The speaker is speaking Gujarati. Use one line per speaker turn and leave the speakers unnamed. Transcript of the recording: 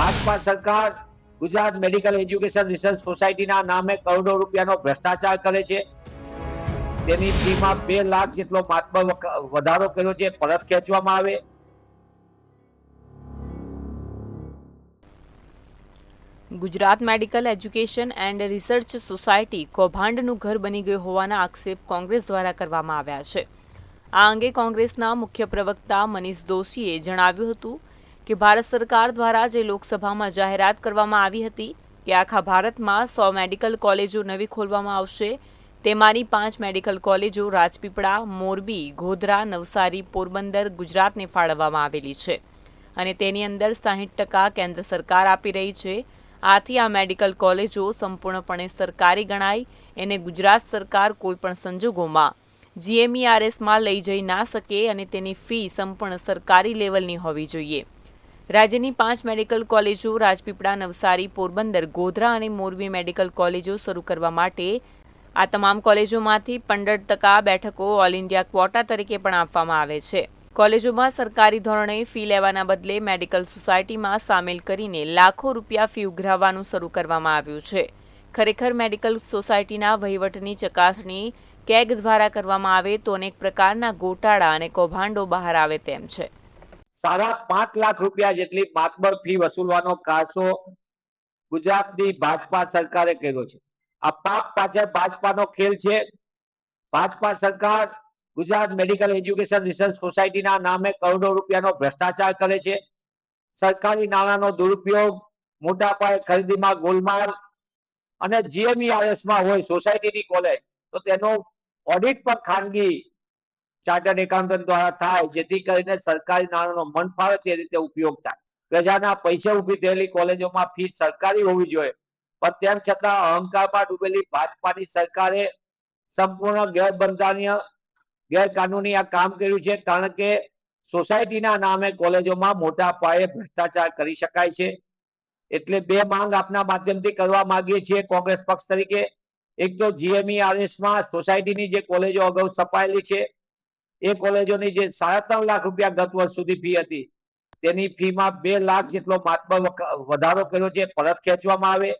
ભાજપા સરકાર ગુજરાત મેડિકલ એજ્યુકેશન રિસર્ચ સોસાયટીના નામે કરોડો રૂપિયાનો ભ્રષ્ટાચાર કરે છે. તેની ફીમાં બે લાખ જેટલો માત્ર વધારો કર્યો છે, પરત ખેંચવામાં આવે.
Gujarat medical education and research society કૌભાંડનું ઘર બની ગયું હોવાના આક્ષેપ કોંગ્રેસ દ્વારા કરવામાં આવ્યા છે. આ અંગે કોંગ્રેસના મુખ્ય પ્રવક્તા મનીષ દોશીએ જણાવ્યું હતું કે ભારત સરકાર દ્વારા જે લોકસભામાં જાહેરાત કરવામાં આવી હતી કે આખા ભારતમાં સો મેડિકલ કોલેજો નવી ખોલવામાં આવશે, તેમાંની પાંચ મેડિકલ કોલેજો રાજપીપળા, મોરબી, ગોધરા, નવસારી, પોરબંદર, ગુજરાતને ફાળવવામાં આવેલી છે. અને તેની અંદર સાહીઠ ટકા કેન્દ્ર સરકાર આપી રહી છે. આથી આ મેડિકલ કોલેજો સંપૂર્ણપણે સરકારી ગણાય, એને ગુજરાત સરકાર કોઈપણ સંજોગોમાં જીએમઈઆરએસમાં લઈ જઈ ના શકે અને તેની ફી સંપૂર્ણ સરકારી લેવલની હોવી જોઈએ. રાજ્યની પાંચ મેડિકલ કોલેજો, રાજપીપળા, નવસારી, પોરબંદર, ગોધરા અને મોરબી મેડિકલ કોલેજો શરૂ કરવા માટે આ તમામ કોલેજોમાંથી પંદર ટકા બેઠકો ઓલ ઇન્ડિયા ક્વોટા તરીકે પણ આપવામાં આવે છે. કોલેજોમાં સરકારી ધોરણે ફી લેવાના બદલે મેડિકલ સોસાયટીમાં સામેલ કરીને લાખો રૂપિયા ફી ઉઘરાવવાનું શરૂ કરવામાં આવ્યું છે. ખરેખર મેડિકલ સોસાયટીના વહીવટની ચકાસણી કેગ દ્વારા કરવામાં આવે તો અનેક પ્રકારના ગોટાળા અને કૌભાંડો બહાર આવે તેમ છે.
સાડા પાંચ લાખ રૂપિયા જેટલી માતબર ફી વસૂલવાનો કારસો ગુજરાતની ભાજપા સરકારે કર્યો છે. આ પાપ પાછળ ભાજપાનો ખેલ છે. ભાજપા સરકાર ગુજરાત મેડિકલ એજ્યુકેશન રિસર્ચ સોસાયટીના નામે કરોડો રૂપિયાનો ભ્રષ્ટાચાર કરે છે. સરકારી નાણાંનો દુરુપયોગ, મોટા પાયે ખરીદીમાં ગોલમાલ અને જીએમઈઆરએસમાં માં હોય, સોસાયટીની કોલેજ તો તેનો ઓડિટ પણ ખાનગી ચાર્ટર્ડ એકાઉન્ટન્ટ દ્વારા થાય, જેથી કરીને સરકારી નાણાંનો મન ફાવે તે રીતે ઉપયોગ થાય. પ્રજાના પૈસા ઊભી થયેલી કોલેજોમાં ફી સરકારી હોવી જોઈએ. પણ તેમ છતાં અહંકારમાં ડૂબેલી ભાજપાની સરકારે સંપૂર્ણ ગેરબંધારણીય, ગેરકાનૂની આ કામ કર્યું છે, કારણ કે સોસાયટીના નામે કોલેજોમાં મોટા પાયે ભ્રષ્ટાચાર કરી શકાય છે. એટલે બે માંગ આપના માધ્યમથી કરવા માંગીએ છીએ કોંગ્રેસ પક્ષ તરીકે. એક તો જીએમઈ માં સોસાયટીની જે કોલેજો અગાઉ છપાયેલી છે એ કોલેજોની જે સાડા ત્રણ લાખ રૂપિયા ગત વર્ષ સુધી ફી હતી, તેની ફીમાં બે લાખ જેટલો માત્ર વધારો કર્યો છે, પરત ખેંચવામાં આવે